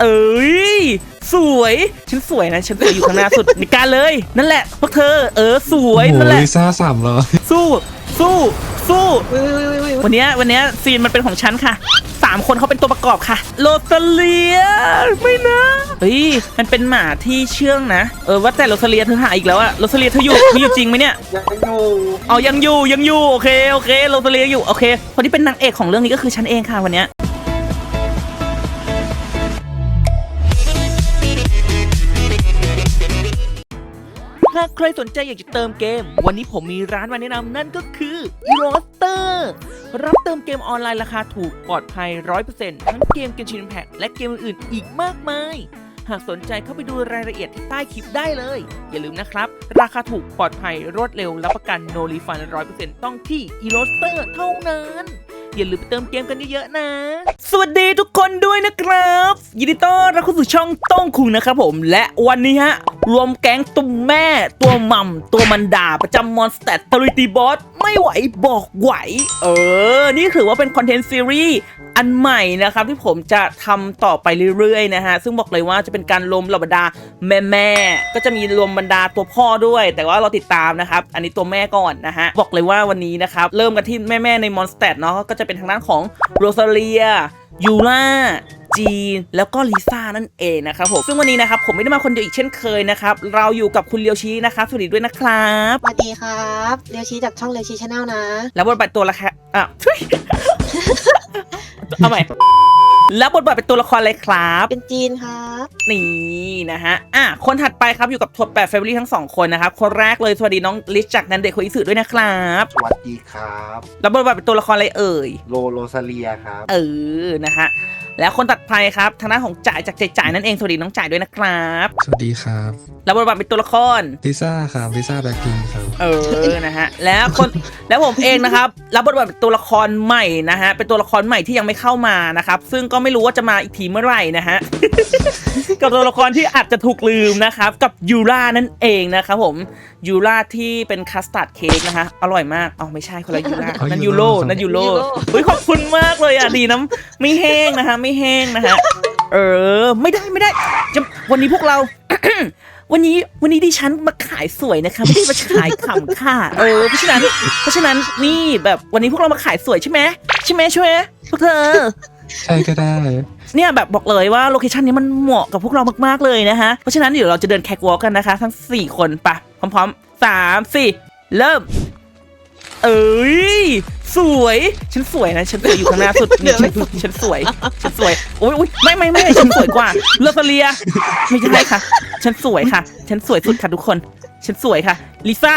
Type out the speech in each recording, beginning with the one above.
เอ้ยสวยฉันสวยนะฉันสวยอยู่ข้างหน้าสุดในการเลย นั่นแหละพวกเธอ เออสวยโอ้โหนั่นแหละลิซ่าสามร้อยสู้สู้สู้อุ้ยอุ้ยอุ้ยอุ้ยวันเนี้ยวันเนี้ยซีนมันเป็นของฉันค่ะสามคนเขาเป็นตัวประกอบค่ะโรสเลียไม่นะเฮ้ยมันเป็นหมาที่เชื่องนะ เออว่าแต่โรสเลียเธอหายอีกแล้วอะโรสเลียเธออยู่เธออยู่จริงไหมเนี่ยยังอยู่เอายังอยู่ยังอยู่โอเคโอเคโรสเลียอยู่โอเค คนที่เป็นนางเอกของเรื่องนี้ก็คือฉันเองค่ะวันเนี้ ยถ้าใครสนใจอยากจะเติมเกม วันนี้ผมมีร้านมาแนะนำนั่นก็คือ e r o s t e r รับเติมเกมออนไลน์ราคาถูกปลอดภัย 100%ทั้งเกมเกมชินแพ็กและเกมอื่นอีกมากมาย หากสนใจเข้าไปดูรายละเอียดที่ใต้คลิปได้เลย อย่าลืมนะครับ ราคาถูกปลอดภัยรวดเร็วรับประกัน no refund 100%ต้องที่ e r o s t e r เท่านั้นอย่าลืมไปเติมเกมกันเยอะๆนะ สวัสดีทุกคนด้วยนะครับ ยินดีต้อนรับเข้าสู่ช่องต้องคุงนะครับผม และวันนี้ฮะ รวมแก๊งตุ้มแม่ ตัวมัมตัวมันดาประจำมอนสเตตตริตีบอส ไม่ไหวบอกไหว เออ นี่ถือว่าเป็นคอนเทนต์ซีรีส์อันใหม่นะครับ ที่ผมจะทำต่อไปเรื่อยๆนะฮะ ซึ่งบอกเลยว่าจะเป็นการรวมเหล่าบรรดาแม่ๆก็จะมีรวมบรรดาตัวพ่อด้วย แต่ว่าเราติดตามนะครับ อันนี้ตัวแม่ก่อนนะฮะ บอกเลยว่าวันนี้นะครับเริ่มกันที่แม่ๆในมอนสเตตเนาะก็จะเป็นทางด้านของโรซาเลียยูล่า จีน แล้วก็ลิซ่านั่นเองนะครับผมซึ่งวันนี้นะครับผมไม่ได้มาคนเดียวอีกเช่นเคยนะครับเราอยู่กับคุณเลียวชีนะครับสวัสดีด้วยนะครับสวัสดีครับเรียวชี้จากช่องเรียวชี้ชาแนลนะ แล้วบทบาทตัวละครอะทุยเอาใหม่แล้วบทบาทเป็นตัวละครอะไรครับ เป็นจีนครับนี่นะฮะอะคนถัดไปครับอยู่กับทัวร์แปดเฟเวอรี่ทั้งสองคนนะครับ คนแรกเลยสวัสดีน้องลิชจากนันเดโคอิสึด้วยนะครับ สวัสดีครับ แล้วบทบาทเป็นตัวละครอะไรเอ่ย โลโรซาเลียครับ เออ นะฮะ แล้วคนตัดไปครับทางด้านของจ่ายจากใจจ่ายนั่นเองสวัสดีน้องจ่ายด้วยนะครับสวัสดีครับแล้วบทบาทเป็นตัวละครลิซ่าครับลิซ่าแบล็คพิงครับ เออนะฮะแล้วคนแล้วผมเองนะครับรับบทบาทเป็นตัวละครใหม่นะฮะเป็นตัวละครใหม่ที่ยังไม่เข้ามานะครับซึ่งก็ไม่รู้ว่าจะมาอีกทีเมื่อไหร่นะฮะ กับตัวละครที่อาจจะถูกลืมนะครับกับยูรานั่นเองนะครับผมยูราที่เป็นคัสตาร์ดเค้กนะฮะอร่อยมากอ๋อไม่ใช่คนละยูราอ๋อนั่นยูยูโรโร นั่นยูโรยูโร เฮ้ยขอบคุณมากเลยอะดีนะไม่แห้งนะฮะไม่แห้งนะฮะ เออ ไม่ได้ไม่ได้จะวันนี้พวกเรา วันนี้วันนี้ดิฉันมาขายสวยนะคะไม่ได้มาขายขำค่ะ เออเพราะฉะนั้น เพราะฉะนั้นนี่แบบวันนี้พวกเรามาขายสวยใช่ไหมใช่ไหมช่วยพวกเธอใช่ก็ได้ เนี่ยแบบบอกเลยว่าโลเคชันนี้มันเหมาะกับพวกเรามากๆเลยนะฮะ เพราะฉะนั้นเดี๋ยวเราจะเดินแคกวอล์กกันนะคะ ทั้ง 4 คนไปะพร้อมๆสามสี่เริ่ม เอ้ย สวย ฉันสวยนะ ฉันสวยอยู่ข้างหน้าสุดนี่ฉันฉันสวย ฉันสวยโอ้ยโอยไม่ไม่ไม่ฉันสวยกว่าเลอฟเลีย ไม่ใช่ค่ะ ฉันสวยค่ะ ฉันสวยสุดค่ะทุกคน ฉันสวยค่ะ ลิซ่า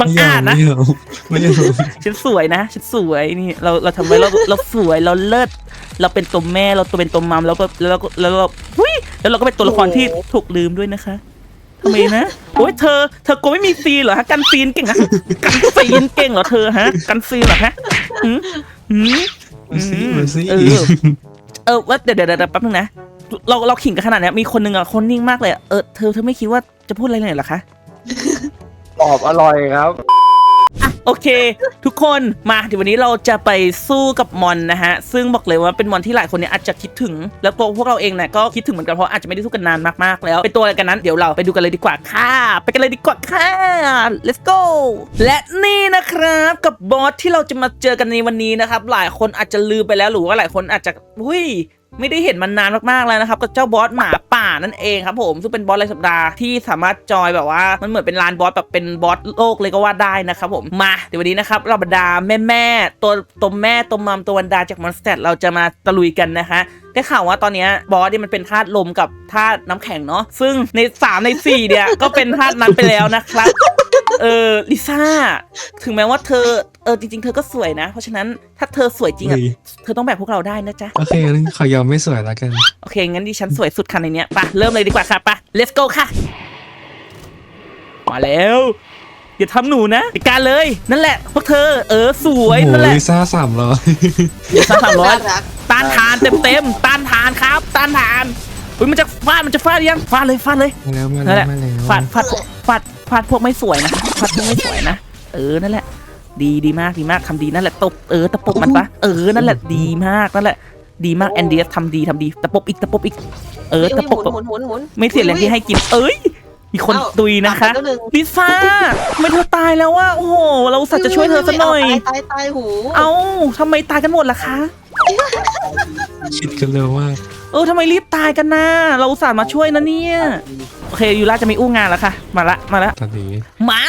บังไม่อาจนะ ไม่เอาไม่เอาฉันสวยนะ ฉันสวยนี่เราเราทำไมเราเราสวยเราเลิศเราเป็นตัวแม่เราตัวเป็นตัวมัมแล้วก็แล้วเราก็แล้วเราหุ้ยแล้วเราก็เป็นตัวละครที่ถูกลืมด้วยนะคะทำ ไมนะโอ้ยเธอ เธอกลัวไม่มีซีนเหรอฮะกันซีนเก่งนะกันซีนเก่งเหรอเธอฮะ กันซีนเหรอฮะอืมอืมมาสิมเออเออว่าเดี๋ยวเดี๋ยวเดี๋ยวแป๊บนึงนะเราเราขิงกันขนาดเนี้ยมีคนหนึ่งอะคนนิ่งมากเลยเออเธอเธอไม่คิดว่าจะพูดอะไรเลยเหรอคะตอบอร่อยครับ โอเค ทุกคนมาเดี๋ยววันนี้เราจะไปสู้กับมอนนะฮะ ซึ่งบอกเลยว่าเป็นมอนที่หลายคนเนี่ยอาจจะคิดถึง แล้วตัวพวกเราเองเนี่ยก็คิดถึงเหมือนกันเพราะอาจจะไม่ได้สู้กันนานมากๆแล้วเป็นตัวอะไรกันนั้นเดี๋ยวเราไปดูกันเลยดีกว่าค่ะไปกันเลยดีกว่าค่ะ let's go และนี่นะครับกับบอสที่เราจะมาเจอกันในวันนี้นะครับหลายคนอาจจะลืมไปแล้วหรือว่าหลายคนอาจจะอุ้ย ไม่ได้เห็นมันนานมากๆแล้วนะครับกับเจ้าบอสหมาป่านั่นเองครับผมซึ่งเป็นบอสรายสัปดาห์ที่สามารถจอยแบบว่ามันเหมือนเป็นลานบอสแบบเป็นบอสโลกเลยก็ว่าได้นะครับผมมาเดี๋ยววันนี้นะครับเราบรรดาแม่แม่ตัวตัวแม่ตัวมัมตัววันดาจากมอนสเตอร์เราจะมาตะลุยกันนะคะได้ข่าวว่าตอนนี้บอสเนี่ยมันเป็นธาตุลมกับธาตุน้ำแข็งเนาะซึ่งใน 3 ใน 4 เนี่ยก็เป็นธาตุนั้นไปแล้วนะครับ เออลิซ่า ถึงแม้ว่าเธอ เออจริง ๆ เธอก็สวยนะ เพราะฉะนั้นถ้าเธอสวยจริงอะเฮ้ยเธอต้องแบบพวกเราได้นะจ๊ะ โอเคงั้นขอยอมไม่สวยแล้วกัน โอเค งั้นดิฉันสวยสุดคันในเนี้ยไปะเริ่มเลยดีกว่าค่ะไปะ let's go ค่ะ มาแล้ว อย่าทำหนูนะจัดการเลย นั่นแหละ พวกเธอ เออ สวย โอ้โหนั่นแหละลิซ่าสามร้อยสามสามร้อย น่ารัก ต้านทานเต็มเต็มๆ ต้านทานครับ ต้านทานอุ้ยมันจะฟาด มันจะฟาดยัง ฟาดเลย ฟาดเลย มาแล้วมานั่นแล้แหวละ มาแล้วฟาด ฟาด ฟาด ฟาดพวกไม่สวยนะ ฟาดพวกไม่สวยนะ เออ นั่นแหละ ดีดีมากดีมากทำดีนั่นแหละตบเออตะปบมันปะเออ นั่นแหละดีมากนั่นแหละ ดีมากแอนเดียสทำดีทำดีตะปบอีกตะปบอีก เออตะปบหมุนหมุนหมุนหมุนไม่เสียแรงที่ให้กิน เอ้ย มีคนเอ้าตุยนะคะตัดไปแล้วหนึ่งลิซ่าทำไม่เธอตายแล้วว่าโอ้โห เราอุตสัตว์จะช่วยเธอสักหน่อยตายตายตายหู เอ้าทำไมตายกันหมดล่ะคะคิดกันเร็วมากเออทำไมรีบตายกันนะเราอุตส่าห์มาช่วยนะเนี่ยโอ เคยูราจะไม่อู้งานแล้วค่ะ มาละมาละตอนนี้มา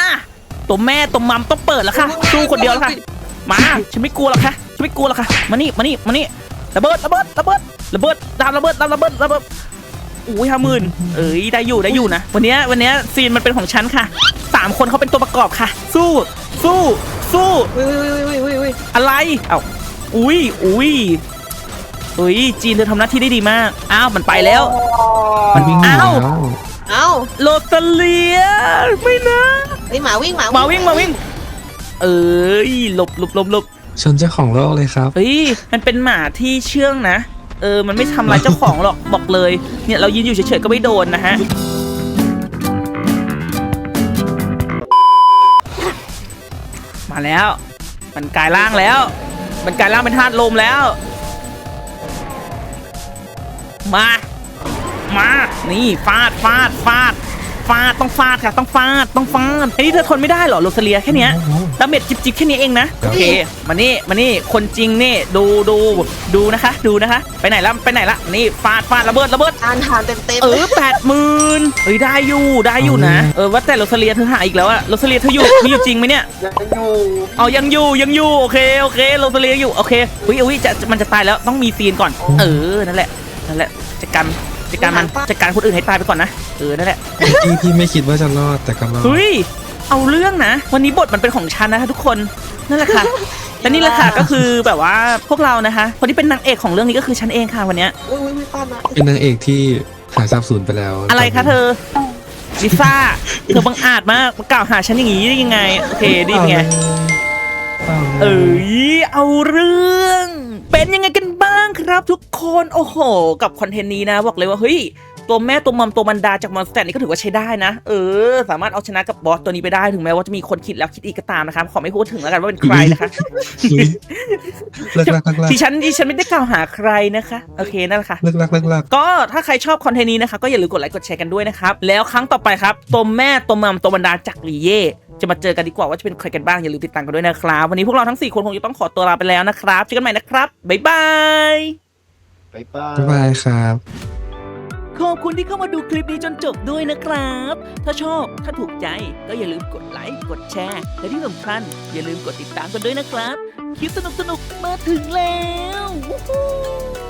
ตัวแม่ตัวมัมต้องเปิดแล้วค่ะสู้คนเดียวแล้วค่ะ มาฉันไม่กลัวหรอกค่ะฉันไม่กลัวหรอกค่ะมานี่มานี่มานี่ระเบิดระเบิดระเบิดระเบิดดามระเบิดดามระเบิดระเบิดอุ้ยห้าหมื่นเอ้ยได้อยู่ได้อยู่นะ วันเนี้ยวันเนี้ยซีนมันเป็นของฉันค่ะสามคนเขาเป็นตัวประกอบค่ะ สู้ สู้ สู้วิววิววิววิววิวอะไรเอ้าอุ้ยอุ้ยเอ้ยจีนเธอทำหน้าที่ได้ดีมาก อ้าวมันไปแล้ว มันวิ่งหนีอ้าวแล้ว เอ้าโรตาเลียไม่นะไอยหมาวิ่งหมามาวิ่งมาวิ่ง เอ้ยหลบหลบหลบหลบชนเจ้าของโลกเลยครับ เฮ้ยมันเป็นหมาที่เชื่องนะ เออมันไม่ทำร้ายเจ้าของหรอกบอกเลย เนี่ยเรายืนอยู่เฉยๆก็ไม่โดนนะฮะ มาแล้ว มันกลายร่างแล้ว มันกลายร่างเป็นธาตุลมแล้ว มา มานี่ฟาดฟาดฟาดฟาดต้องฟาดค่ะต้องฟาดต้องฟาดไอ้นี่เธอทนไม่ได้เหรอโรซาเลียแค่เนี้ยดาเมจจิบๆแค่นี้เองนะโอเคมานี่มานี่คนจริงนี่ดูดูดูนะคะ ดูนะคะ ไปไหนละไปไหนละนี่ฟาดฟาดระเบิดระเบิดทานทานเต็มเต็มเออแปดหมื่นเฮ้ยได้อยู่ได้อยู่นะเออว่าแต่โรซาเลียเธอหายอีกแล้วอะโรซาเลียเธออยู่เธออยู่จริงไหมเนี่ยยังอยู่เอายังอยู่ยังอยู่โอเคโอเคโรซาเลียอยู่โอเคอุ้ยอุ้ยจะจะมันจะตายแล้วต้องมีซีนก่อน เออนั่นแหละนั่นแหละจัดการ จัดการมันจัดการคนอื่นให้ตายไปก่อนนะเออนั่นแหละที่ที่ไม่คิดว่าจะรอดแต่ก็รอดเฮ้ยเอาเรื่องนะ วันนี้บทมันเป็นของฉันนะคะทุกคนนั่นแหละค่ะและนี่แหละค่ะก็คือแบบว่าพวกเรานะคะคนที่เป็นนางเอกของเรื่องนี้ก็คือฉันเองค่ะวันเนี้ยวิววิววิวป้ามาเป็นนางเอกที่หายสาบสูญไปแล้ว อะไรคะเธอลิซ่าเธอบังอาจมากมากล่าวหาฉันอย่างนี้ได้ยังไงโอเคดีไงเอาเลยเอ้ยเอาเรื่อง เป็นยังไงกันบ้างครับทุกคนโอ้โห กับคอนเทนต์นี้นะบอกเลยว่าเฮ้ยตัวแม่ตัวมัมตัวมันดาจากมอนสเตอร์นี่ก็ถือว่าใช้ได้นะ เออ สามารถเอาชนะกับบอสตัวนี้ไปได้ถึงแม้ว่าจะมีคนคิดแล้วคิดอีกก็ตามนะครับขอไม่พูดถึงแล้วกันว่าเป็นใครนะคะอุ๊ยเลิกลักเลิกลักที่ฉันที่ฉันไม่ได้กล่าวหาใครนะคะโอเคนั่นแหละค่ะเลิกลักเลิกลักก็ถ้าใครชอบคอนเทนต์นี้นะคะก็อย่าลืมกดไลค์กดแชร์กันด้วยนะครับแล้วครั้งต่อไปครับตัวแม่ตัวมัมตัวบรรดาจากลีเย่ จะมาเจอกันดีกว่าว่าจะเป็นใครกันบ้างอย่าลืมติดตามกันด้วยนะครับ วันนี้พวกเราทั้ง 4 คนคงจะต้องขอตัวลาไปแล้วนะครับเจอกันใหม่นะครับบ๊ายบายไปป้าบ๊ายบายครับ ขอบคุณที่เข้ามาดูคลิปนี้จนจบด้วยนะครับ ถ้าชอบ ถ้าถูกใจ ก็อย่าลืมกดไลค์ กดแชร์ และที่สำคัญอย่าลืมกดติดตามกันด้วยนะครับ คลิปสนุกๆ มาถึงแล้ววู้ฮู้